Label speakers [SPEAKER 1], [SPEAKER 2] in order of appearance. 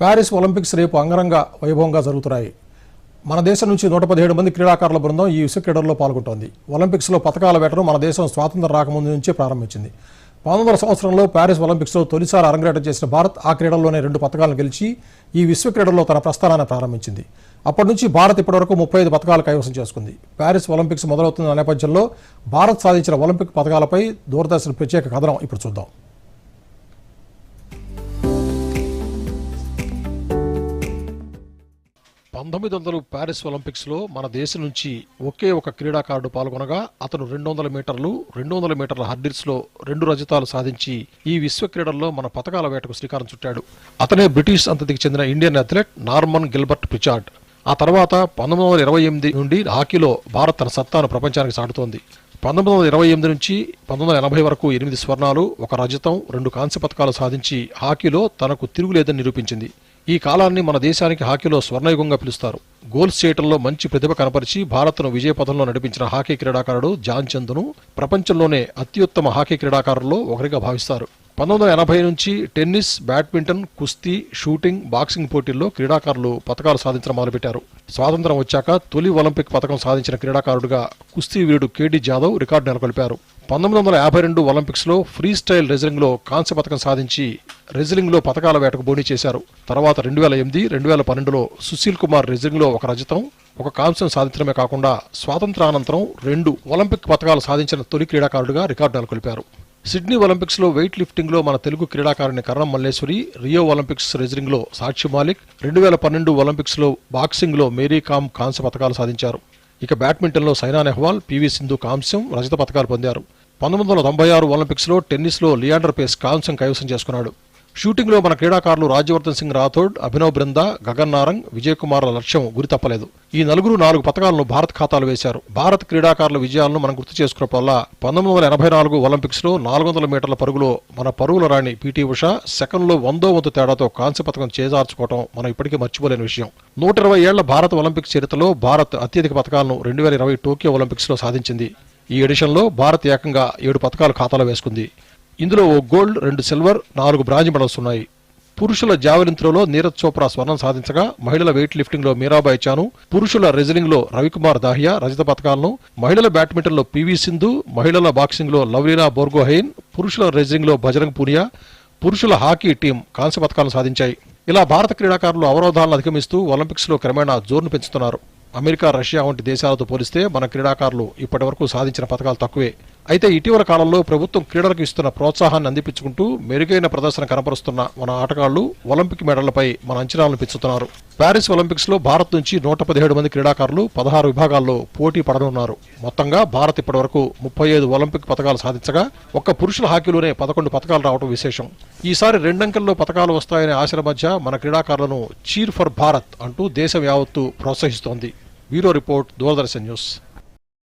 [SPEAKER 1] Paris Olympics రేపు అంగరంగ వైభవంగా జరుగుతున్నాయి. మన దేశం నుంచి నూట పదిహేడు మంది క్రీడాకారుల బృందం ఈ విశ్వ క్రీడల్లో పాల్గొంటోంది. ఒలింపిక్స్లో పథకాల వేటను మన దేశం స్వాతంత్రం రాకముందు నుంచే ప్రారంభించింది. పంతొమ్మిది వందల సంవత్సరంలో ప్యారిస్ ఒలింపిక్స్లో తొలిసారి అరంగేటం చేసిన భారత్ ఆ క్రీడల్లోనే రెండు పథకాలను గెలిచి ఈ విశ్వ క్రీడల్లో తన ప్రస్థానాన్ని ప్రారంభించింది. అప్పటి నుంచి భారత్ ఇప్పటివరకు ముప్పై ఐదు పథకాలు కైవసం చేసుకుంది. ప్యారిస్ ఒలింపిక్స్ మొదలవుతున్న నేపథ్యంలో భారత్ సాధించిన ఒలింపిక్ పథకాలపై దూరదర్శన్ ప్రత్యేక కథనం ఇప్పుడు చూద్దాం. పంతొమ్మిది వందలు ప్యారిస్ ఒలింపిక్స్లో మన దేశం నుంచి ఒకే ఒక క్రీడాకారుడు పాల్గొనగా అతను రెండు వందల మీటర్లు రెండు వందల మీటర్ల హర్డిల్స్లో రెండు రజతాలు సాధించి ఈ విశ్వ క్రీడల్లో మన పథకాల వేటకు శ్రీకారం చుట్టాడు. అతనే బ్రిటిష్ సంతతికి చెందిన Indian athlete Norman Gilbert Pritchard. ఆ తర్వాత పంతొమ్మిది వందల ఇరవై ఎనిమిది నుండి హాకీలో భారత్ తన సత్తాను ప్రపంచానికి సాటుతోంది. పంతొమ్మిది వందల ఇరవై ఎనిమిది నుంచి పంతొమ్మిది వందల ఎనభై వరకు ఎనిమిది స్వర్ణాలు ఒక రజతం రెండు కాంస్య పథకాలు సాధించి హాకీలో తనకు తిరుగులేదని నిరూపించింది. ఈ కాలాన్ని మన దేశానికి హాకీలో స్వర్ణయుగంగా పిలుస్తారు. గోల్స్ చేయటంలో మంచి ప్రతిభ కనపరిచి భారత్ను విజయపథంలో నడిపించిన హాకీ క్రీడాకారుడు జాన్ చంద్ను ప్రపంచంలోనే అత్యుత్తమ హాకీ క్రీడాకారుల్లో ఒకరిగా భావిస్తారు. పంతొమ్మిది వందల ఎనభై నుంచి టెన్నిస్ బ్యాడ్మింటన్ కుస్తీ షూటింగ్ బాక్సింగ్ పోటీల్లో క్రీడాకారులు పథకాలు సాధించడం మొదలుపెట్టారు. స్వాతంత్రం వచ్చాక తొలి ఒలింపిక్ పథకం సాధించిన క్రీడాకారుడిగా కుస్తీ వీరుడు కేడి జాదవ్ రికార్డు నెలకొల్పారు. పంతొమ్మిది వందల యాభై రెండు ఒలింపిక్స్లో ఫ్రీ స్టైల్ రెజ్లింగ్లో కాంస్య పథకం సాధించి రెజ్లింగ్లో పథకాల వేటకు బోనీ చేశారు. తర్వాత రెండు వేల ఎనిమిది రెండు వేల పన్నెండులో సుశీల్ కుమార్ రెజ్లింగ్లో ఒక రజతం ఒక కాంస్యం సాధించడమే కాకుండా స్వాతంత్రానంతరం రెండు ఒలింపిక్ పథకాలు సాధించిన తొలి క్రీడాకారుడిగా రికార్డు నెలకొల్పారు. సిడ్నీ ఒలింపిక్స్లో వెయిట్ లిఫ్టింగ్లో మన తెలుగు క్రీడాకారిణి కరణం మల్లేశ్వరి రియో ఒలింపిక్స్ రెజ్లింగ్లో సాక్షి మాలిక్ రెండు వేల పన్నెండు ఒలింపిక్స్లో బాక్సింగ్లో మేరీ కామ్ కాంస్య పథకాలు సాధించారు. ఇక బ్యాడ్మింటన్లో సైనా నెహ్వాల్ పివి సింధు కాంస్యం రజత పథకాలు పొందారు. పంతొమ్మిది వందల తొంభై ఆరు ఒలింపిక్స్లో టెన్నిస్లో లియాండర్ పేస్ కాంస్యం కైవసం చేసుకున్నాడు. షూటింగ్లో మన క్రీడాకారులు రాజ్యవర్ధన్ సింగ్ రాథోడ్ అభినవ్ బృంద గగన్ నారంగ్ విజయ్ కుమార్ల లక్ష్యం గురి తప్పలేదు. ఈ నలుగురు నాలుగు పథకాలను భారత్ ఖాతాలు వేశారు. భారత్ క్రీడాకారుల విజయాలను మనం గుర్తు చేసుకున్నప్పుడల్లా పంతొమ్మిది వందల ఎనభై నాలుగు ఒలింపిక్స్లో నాలుగు వందల మీటర్ల పరుగులో మన పరుగుల రాణి పీటీ ఉష సెకండ్లో వందో వంతు తేడాతో కాంస్య పథకం చేజార్చుకోవడం మనం ఇప్పటికీ మర్చిపోలేని విషయం. నూట ఇరవై ఏళ్ళ భారత ఒలింపిక్స్ చరిత్రలో భారత్ అత్యధిక పథకాలను రెండు వేల ఇరవై టోక్యో ఒలింపిక్స్లో సాధించింది. ఈ ఎడిషన్లో భారత్ ఏకంగా ఏడు పథకాలు ఖాతాలో వేసుకుంది. ఇందులో ఓ గోల్డ్ రెండు సిల్వర్ నాలుగు బ్రాంజ్ మెడల్స్ ఉన్నాయి. పురుషుల జావెలిన్ త్రోలో నీరజ్ చోప్రా స్వర్ణం సాధించగా మహిళల వెయిట్ లిఫ్టింగ్లో మీరాబాయ్ చాను పురుషుల రెజ్లింగ్లో రవికుమార్ దాహియా రజత పథకాలను మహిళల బ్యాడ్మింటన్లో పివి సింధు మహిళల బాక్సింగ్లో లవ్లీనా బోర్గోహెయిన్ పురుషుల రెజ్లింగ్లో బజరంగ్ పూనియా పురుషుల హాకీ టీం కాంస్య పథకాలను సాధించాయి. ఇలా భారత క్రీడాకారులు అవరోధాలను అధిగమిస్తూ ఒలింపిక్స్లో క్రమేణా జోరును పెంచుతున్నారు. అమెరికా రష్యా వంటి దేశాలతో పోలిస్తే మన క్రీడాకారులు ఇప్పటివరకు సాధించిన పథకాలు తక్కువే. అయితే ఇటీవల కాలంలో ప్రభుత్వం క్రీడలకు ఇస్తున్న ప్రోత్సాహాన్ని అందిపించుకుంటూ మెరుగైన ప్రదర్శన కనపరుస్తున్న మన ఆటగాళ్ళు ఒలింపిక్ మెడళ్ళపై మన అంచనాలను పెంచుతున్నారు. ప్యారిస్ ఒలింపిక్స్లో భారత్ నుంచి నూట పదిహేడు మంది క్రీడాకారులు పదహారు విభాగాల్లో పోటీ పడనున్నారు. మొత్తంగా భారత్ ఇప్పటివరకు ముప్పై ఐదు ఒలింపిక్ పథకాలు సాధించగా ఒక్క పురుషుల హాకీలోనే పదకొండు పథకాలు రావడం విశేషం. ఈసారి రెండంకెల్లో పథకాలు వస్తాయనే ఆశల మధ్య మన క్రీడాకారులను చీర్ ఫర్ భారత్ అంటూ దేశం యావత్తు ప్రోత్సహిస్తోంది. Bureau report Doordarshan news.